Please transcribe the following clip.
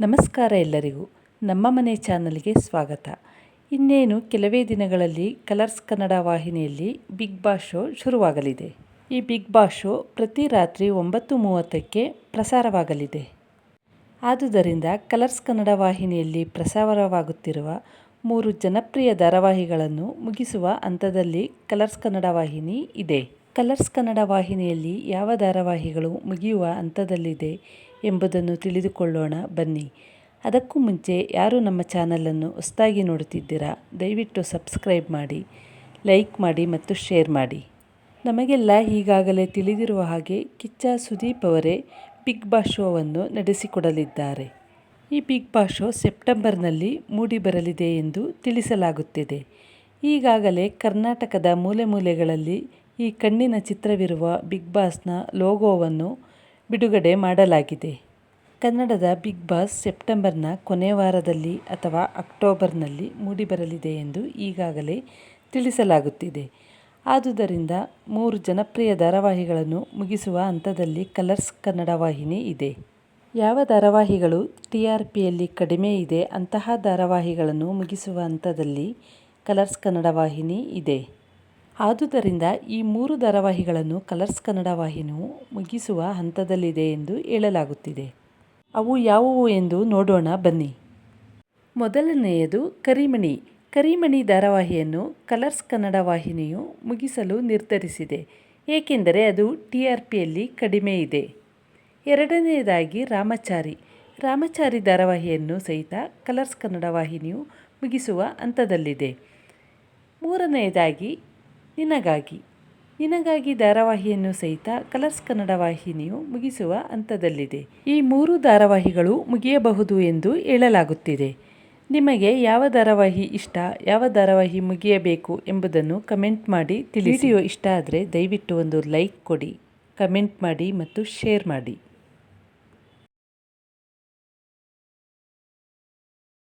ನಮಸ್ಕಾರ ಎಲ್ಲರಿಗೂ. ನಮ್ಮ ಮನೆ ಚಾನಲ್ಗೆ ಸ್ವಾಗತ. ಇನ್ನೇನು ಕೆಲವೇ ದಿನಗಳಲ್ಲಿ ಕಲರ್ಸ್ ಕನ್ನಡ ವಾಹಿನಿಯಲ್ಲಿ ಬಿಗ್ ಬಾಸ್ ಶೋ ಶುರುವಾಗಲಿದೆ. ಈ ಬಿಗ್ ಬಾಸ್ ಶೋ ಪ್ರತಿ ರಾತ್ರಿ ಒಂಬತ್ತು ಮೂವತ್ತಕ್ಕೆ ಪ್ರಸಾರವಾಗಲಿದೆ. ಆದುದರಿಂದ ಕಲರ್ಸ್ ಕನ್ನಡ ವಾಹಿನಿಯಲ್ಲಿ ಪ್ರಸಾರವಾಗುತ್ತಿರುವ ಮೂರು ಜನಪ್ರಿಯ ಧಾರಾವಾಹಿಗಳನ್ನು ಮುಗಿಸುವ ಹಂತದಲ್ಲಿ ಕಲರ್ಸ್ ಕನ್ನಡ ವಾಹಿನಿ ಇದೆ. ಕಲರ್ಸ್ ಕನ್ನಡ ವಾಹಿನಿಯಲ್ಲಿ ಯಾವ ಧಾರಾವಾಹಿಗಳು ಮುಗಿಯುವ ಹಂತದಲ್ಲಿದೆ ಎಂಬುದನ್ನು ತಿಳಿದುಕೊಳ್ಳೋಣ, ಬನ್ನಿ. ಅದಕ್ಕೂ ಮುಂಚೆ ಯಾರು ನಮ್ಮ ಚಾನಲನ್ನು ಹೊಸದಾಗಿ ನೋಡುತ್ತಿದ್ದೀರಾ, ದಯವಿಟ್ಟು ಸಬ್ಸ್ಕ್ರೈಬ್ ಮಾಡಿ, ಲೈಕ್ ಮಾಡಿ ಮತ್ತು ಶೇರ್ ಮಾಡಿ. ನಮಗೆಲ್ಲ ಈಗಾಗಲೇ ತಿಳಿದಿರುವ ಹಾಗೆ ಕಿಚ್ಚ ಸುದೀಪ್ ಅವರೇ ಬಿಗ್ ಬಾಸ್ ಶೋವನ್ನು ನಡೆಸಿಕೊಡಲಿದ್ದಾರೆ. ಈ ಬಿಗ್ ಬಾಸ್ ಶೋ ಸೆಪ್ಟೆಂಬರ್ನಲ್ಲಿ ಮೂಡಿಬರಲಿದೆ ಎಂದು ತಿಳಿಸಲಾಗುತ್ತಿದೆ. ಈಗಾಗಲೇ ಕರ್ನಾಟಕದ ಮೂಲೆ ಮೂಲೆಗಳಲ್ಲಿ ಈ ಕಣ್ಣಿನ ಚಿತ್ರವಿರುವ ಬಿಗ್ ಬಾಸ್ನ ಲೋಗೋವನ್ನು ಬಿಡುಗಡೆ ಮಾಡಲಾಗಿದೆ. ಕನ್ನಡದ ಬಿಗ್ ಬಾಸ್ ಸೆಪ್ಟೆಂಬರ್ನ ಕೊನೆ ವಾರದಲ್ಲಿ ಅಥವಾ ಅಕ್ಟೋಬರ್ನಲ್ಲಿ ಮೂಡಿಬರಲಿದೆ ಎಂದು ಈಗಾಗಲೇ ತಿಳಿಸಲಾಗುತ್ತಿದೆ. ಆದುದರಿಂದ ಮೂರು ಜನಪ್ರಿಯ ಧಾರಾವಾಹಿಗಳನ್ನು ಮುಗಿಸುವ ಹಂತದಲ್ಲಿ ಕಲರ್ಸ್ ಕನ್ನಡ ವಾಹಿನಿ ಇದೆ. ಯಾವ ಧಾರಾವಾಹಿಗಳು ಟಿ ಆರ್ ಪಿಯಲ್ಲಿ ಕಡಿಮೆ ಇದೆ ಅಂತಹ ಧಾರಾವಾಹಿಗಳನ್ನು ಮುಗಿಸುವ ಹಂತದಲ್ಲಿ ಕಲರ್ಸ್ ಕನ್ನಡ ವಾಹಿನಿ ಇದೆ. ಆದುದರಿಂದ ಈ ಮೂರು ಧಾರಾವಾಹಿಗಳನ್ನು ಕಲರ್ಸ್ ಕನ್ನಡ ವಾಹಿನಿಯು ಮುಗಿಸುವ ಹಂತದಲ್ಲಿದೆ ಎಂದು ಹೇಳಲಾಗುತ್ತಿದೆ. ಅವು ಯಾವುವು ಎಂದು ನೋಡೋಣ, ಬನ್ನಿ. ಮೊದಲನೆಯದು ಕರಿಮಣಿ. ಕರಿಮಣಿ ಧಾರಾವಾಹಿಯನ್ನು ಕಲರ್ಸ್ ಕನ್ನಡ ವಾಹಿನಿಯು ಮುಗಿಸಲು ನಿರ್ಧರಿಸಿದೆ. ಏಕೆಂದರೆ ಅದು ಟಿ ಆರ್ ಪಿಯಲ್ಲಿ ಕಡಿಮೆ ಇದೆ. ಎರಡನೆಯದಾಗಿ ರಾಮಚಾರಿ. ರಾಮಚಾರಿ ಧಾರಾವಾಹಿಯನ್ನು ಸಹಿತ ಕಲರ್ಸ್ ಕನ್ನಡ ವಾಹಿನಿಯು ಮುಗಿಸುವ ಹಂತದಲ್ಲಿದೆ. ಮೂರನೆಯದಾಗಿ ನಿನಗಾಗಿ. ನಿನಗಾಗಿ ಧಾರಾವಾಹಿಯನ್ನು ಸಹಿತ ಕಲರ್ಸ್ ಕನ್ನಡ ವಾಹಿನಿಯು ಮುಗಿಸುವ ಹಂತದಲ್ಲಿದೆ. ಈ ಮೂರು ಧಾರಾವಾಹಿಗಳು ಮುಗಿಯಬಹುದು ಎಂದು ಹೇಳಲಾಗುತ್ತಿದೆ. ನಿಮಗೆ ಯಾವ ಧಾರಾವಾಹಿ ಇಷ್ಟ, ಯಾವ ಧಾರಾವಾಹಿ ಮುಗಿಯಬೇಕು ಎಂಬುದನ್ನು ಕಮೆಂಟ್ ಮಾಡಿ ತಿಳಿಸಿಯೋ ಇಷ್ಟ ಆದರೆ ದಯವಿಟ್ಟು ಒಂದು ಲೈಕ್ ಕೊಡಿ, ಕಮೆಂಟ್ ಮಾಡಿ ಮತ್ತು ಶೇರ್ ಮಾಡಿ.